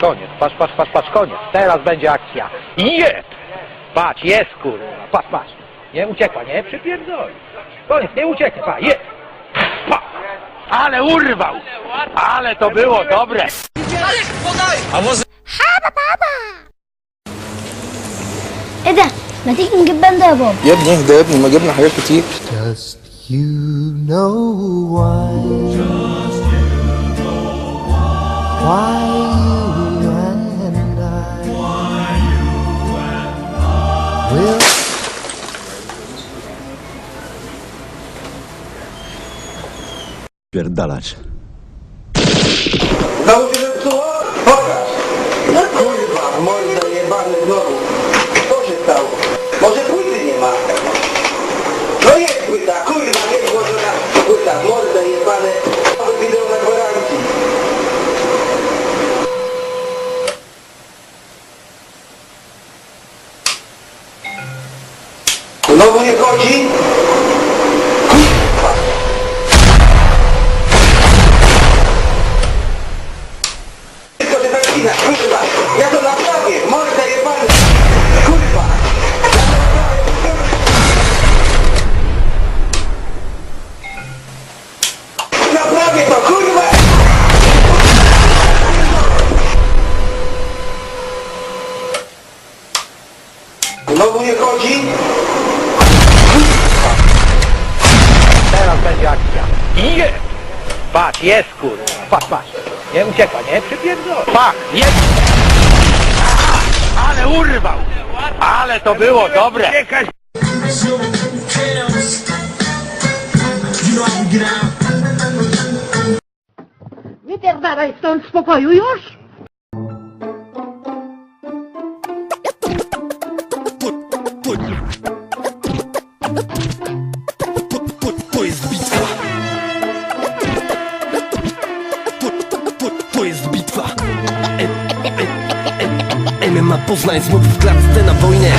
Koniec, patrz, patrz, patrz, patrz, koniec. Teraz będzie akcja. Jest! Patrz, jest kurwa. Patrz, patrz. Nie uciekła, nie? Przypierdoli. Koniec, nie ucieknie, pa, jest! Pa! Ale urwał! Ale to było dobre! ايه ده ما تيجي نجيب باندا يا بابا يا ابني اهدى يا ابني ما جبنا حاجات كتير Just you know why. Why you Will Pierdalać. Znowu się zepsuło? Pokaż! Kurwa, morda jebany znowu. Co się stało? Może płyty nie ma? No jest płyta, kurwa, jest włożona płyta, morda jebane. Mamy wideo na gwarancji. Znowu nie chodzi? Tylko się zakina, kurwa! Ja to naprawię! Morda jebany! Kurwa! Kurwa! Znowu nie chodzi? Będzie akcja. Jest! Patrz, jest kurwa. Patrz, patrz. Nie uciekła, nie? Przypierdoli. Pach, jest! Ale urwał! Ale to było dobre! Wypierdalaj stąd z pokoju już! To Poznań znów w klatce na wojnę.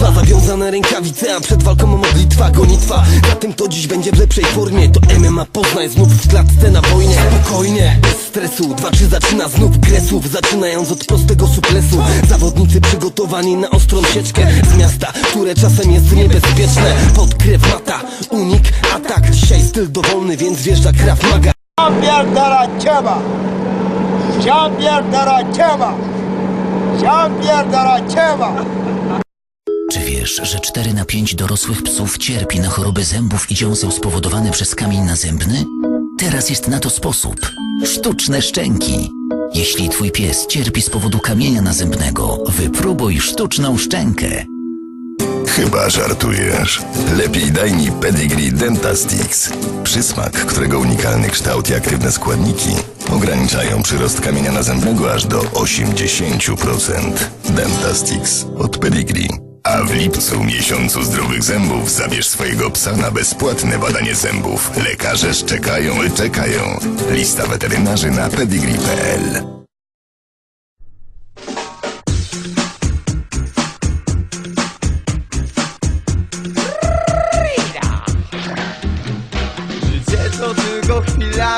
Wytrwa Zawiązane rękawice, a przed walką modlitwa Gonitwa, za tym to dziś będzie w lepszej formie. To MMA Poznań, znów w klatce na wojnie. Spokojnie, bez stresu. Dwa czy zaczyna znów gresów Zaczynając od prostego suplesu Zawodnicy przygotowani na ostrą sieczkę Z miasta, które czasem jest niebezpieczne. Pod krew mata, unik, atak. Dzisiaj styl dowolny, więc wjeżdża Krav Maga! Chciałem pierdala ciema! Czy wiesz, że 4 na 5 dorosłych psów cierpi na choroby zębów i dziąseł spowodowane przez kamień nazębny? Teraz jest na to sposób. Sztuczne szczęki. Jeśli twój pies cierpi z powodu kamienia nazębnego, wypróbuj sztuczną szczękę. Chyba żartujesz. Lepiej daj mi Pedigree Dentastix. Przysmak, którego unikalny kształt i aktywne składniki ograniczają przyrost kamienia nazębnego aż do 80%. Dentastix od Pedigree. A w lipcu, miesiącu zdrowych zębów, zabierz swojego psa na bezpłatne badanie zębów. Lekarze czekają, czekają. Lista weterynarzy na pedigree.pl Życie to tylko chwila,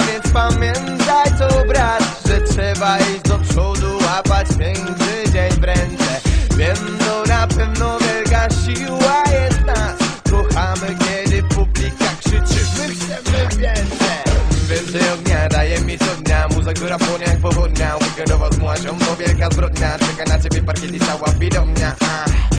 Więcej ognia daje mi co dnia. Muza, która płonie jak pochodnia. Weekendowa z młazią, to wielka zbrodnia. Czeka na ciebie parkiet i cała widownia.